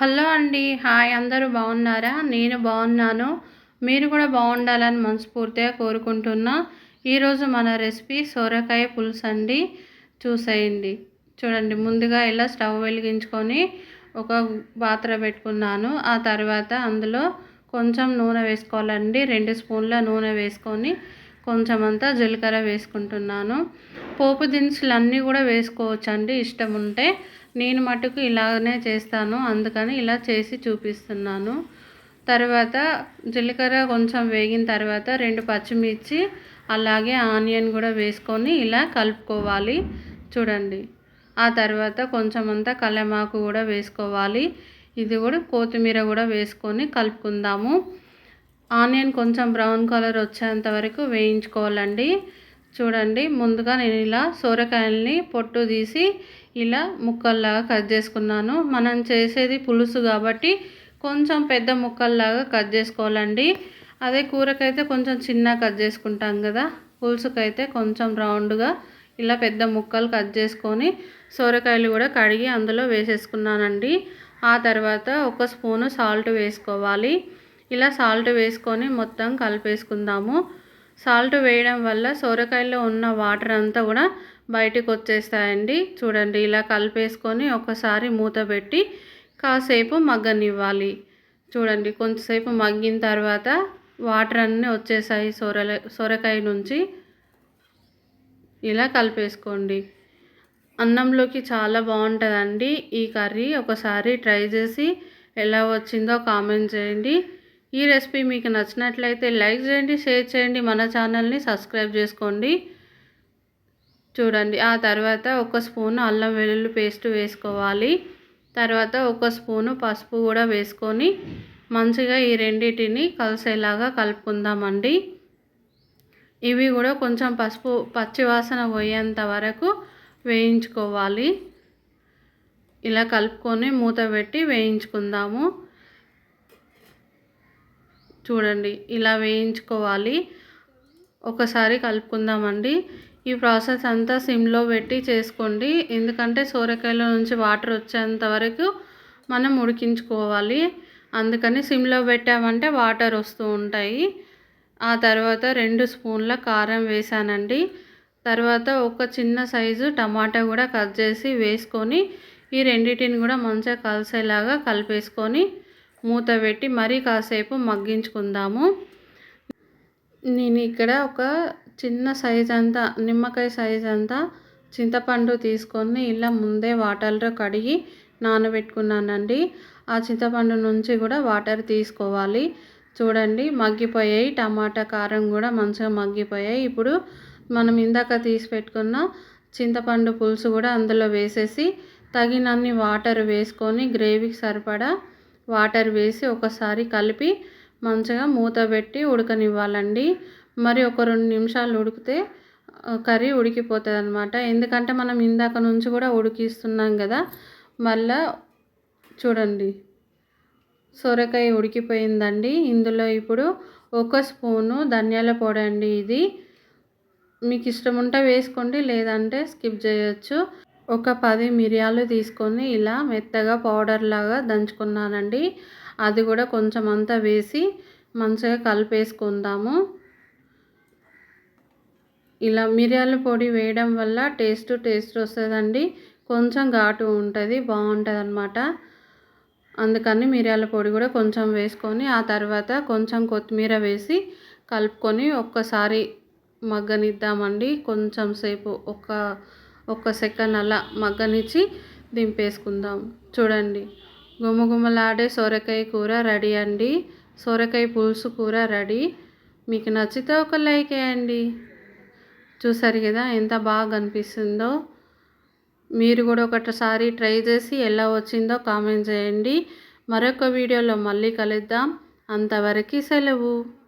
Hello అండి. Hi అందరూ బాగున్నారా? నేను బాగున్నాను. మీరు కూడా బాగుండాలని మనస్ఫూర్తిగా కోరుకుంటున్నా. ఈరోజు మన రెసిపీ సొరకాయ పులుసు అండి. చూసేయండి. చూడండి ముందుగా ఇలా స్టవ్ వెలిగించుకొని ఒక పాత్ర పెట్టుకున్నాను. ఆ తర్వాత అందులో కొంచెం నూనె వేసుకోవాలండి. రెండు స్పూన్ల నూనె వేసుకొని కొంచెం అంతా జీలకర్ర వేసుకుంటున్నాను. పోపు దినుసులు అన్నీ కూడా వేసుకోవచ్చండి ఇష్టం ఉంటే నేను మటుకు ఇలాగనే చేస్తాను అందుకని ఇలా చేసి చూపిస్తున్నాను. తర్వాత జీలకర్ర కొంచెం వేగిన తర్వాత రెండు పచ్చిమిర్చి అలాగే ఆనియన్ కూడా వేసుకొని ఇలా కలుపుకోవాలి. చూడండి. ఆ తర్వాత కొంచెం అంతా కలమాకు కూడా వేసుకోవాలి. ఇది కూడా కొత్తిమీర కూడా వేసుకొని కలుపుకుందాము. ఆనియన్ కొంచెం బ్రౌన్ కలర్ వచ్చేంత వరకు వేయించుకోవాలండి. చూడండి ముందుగా నేను ఇలా సోరకాయల్ని పొట్టు తీసి ఇలా ముక్కల్లాగా కట్ చేసుకున్నాను. మనం చేసేది పులుసు కాబట్టి కొంచెం పెద్ద ముక్కల్లాగా కట్ చేసుకోవాలండి. అదే కూరకైతే కొంచెం చిన్న కట్ చేసుకుంటాం కదా పులుసుకైతే కొంచెం రౌండ్గా ఇలా పెద్ద ముక్కలు కట్ చేసుకొని సోరకాయలు కూడా కడిగి అందులో వేసేసుకున్నానండి. ఆ తర్వాత ఒక స్పూను సాల్ట్ వేసుకోవాలి. ఇలా సాల్ట్ వేసుకొని మొత్తం కలిపేసుకుందాము. సాల్ట్ వేయడం వల్ల సోరకాయలో ఉన్న వాటర్ అంతా కూడా బయటకు వచ్చేస్తాయండి. చూడండి ఇలా కలిపేసుకొని ఒకసారి మూత పెట్టి కాసేపు మగ్గనివ్వాలి. చూడండి కొంతసేపు మగ్గిన తర్వాత వాటర్ అన్నీ వచ్చేసాయి సొరల సొరకాయ నుంచి. ఇలా కలిపేసుకోండి. అన్నంలోకి చాలా బాగుంటుందండి. ఈ కర్రీ ఒకసారి ట్రై చేసి ఎలా వచ్చిందో కామెంట్ చేయండి. ఈ రెసిపీ మీకు నచ్చినట్లయితే లైక్ చేయండి షేర్ చేయండి మన ఛానల్ని సబ్స్క్రైబ్ చేసుకోండి. చూడండి ఆ తర్వాత ఒక స్పూను అల్లం వెల్లుల్లి పేస్ట్ వేసుకోవాలి. తర్వాత ఒక స్పూను పసుపు కూడా వేసుకొని మంచిగా ఈ రెండింటిని కలిసేలాగా కలుపుకుందామండి. ఇవి కూడా కొంచెం పసుపు పచ్చివాసన పోయేంత వరకు వేయించుకోవాలి. ఇలా కలుపుకొని మూత పెట్టి వేయించుకుందాము. చూడండి ఇలా వేయించుకోవాలి. ఒకసారి కలుపుకుందామండి. ఈ ప్రాసెస్ అంతా సిమ్లో పెట్టి చేసుకోండి. ఎందుకంటే సోరకాయలో నుంచి వాటర్ వచ్చేంత వరకు మనం ఉడికించుకోవాలి. అందుకని సిమ్లో పెట్టామంటే వాటర్ వస్తూ ఉంటాయి. ఆ తర్వాత రెండు స్పూన్ల కారం వేసానండి. తర్వాత ఒక చిన్న సైజు టమాటా కూడా కట్ చేసి వేసుకొని ఈ రెండింటిని కూడా మంచిగా కలిసేలాగా కలిపేసుకొని మూత పెట్టి మరీ కాసేపు మగ్గించుకుందాము. నేను ఇక్కడ ఒక చిన్న సైజ్ అంతా నిమ్మకాయ సైజ్ అంతా చింతపండు తీసుకొని ఇలా ముందే వాటర్లో కడిగి నానబెట్టుకున్నానండి. ఆ చింతపండు నుంచి కూడా వాటర్ తీసుకోవాలి. చూడండి మగ్గిపోయాయి. టమాటా కారం కూడా మంచిగా మగ్గిపోయాయి. ఇప్పుడు మనం ఇందాక తీసి పెట్టుకున్న చింతపండు పులుసు కూడా అందులో వేసేసి తగినన్ని వాటర్ వేసుకొని గ్రేవీకి సరిపడా వాటర్ వేసి ఒకసారి కలిపి మంచిగా మూత పెట్టి ఉడకనివ్వాలండి. మరి ఒక రెండు నిమిషాలు ఉడికితే కర్రీ ఉడికిపోతుంది అనమాట ఎందుకంటే మనం ఇందాక నుంచి కూడా ఉడికిస్తున్నాం కదా మళ్ళా చూడండి. సొరకాయ ఉడికిపోయిందండి. ఇందులో ఇప్పుడు ఒక స్పూను ధనియాల పొడి అండి ఇది. మీకు ఇష్టం ఉంటే వేసుకోండి లేదంటే స్కిప్ చేయొచ్చు. ఒక పది మిరియాలు తీసుకొని ఇలా మెత్తగా పౌడర్ లాగా దంచుకున్నానండి. అది కూడా కొంచెం అంతా వేసి మంచిగా కలిపేసుకుందాము. ఇలా మిరియాల పొడి వేయడం వల్ల టేస్ట్ టేస్ట్ వస్తుందండి. కొంచెం ఘాటు ఉంటుంది బాగుంటుంది అనమాట అందుకని మిరియాల పొడి కూడా కొంచెం వేసుకొని ఆ తర్వాత కొంచెం కొత్తిమీర వేసి కలుపుకొని ఒక్కసారి మగ్గనిద్దామండి. కొంచెం సేపు ఒక ఒక సెకండ్ అలా మగ్గనిచ్చి దింపేసుకుందాం. చూడండి. గుమగుమలాడే సొరకాయ కూర రెడీ అండి. సొరకాయ పులుసు కూర రెడీ. మీకు నచ్చితే ఒక లైక్ వేయండి. చూసారు కదా ఎంత బాగా అనిపిస్తుందో. మీరు కూడా ఒకటిసారి ట్రై చేసి ఎలా వచ్చిందో కామెంట్ చేయండి. మరొక వీడియోలో మళ్ళీ కలుద్దాం. అంతవరకు సెలవు.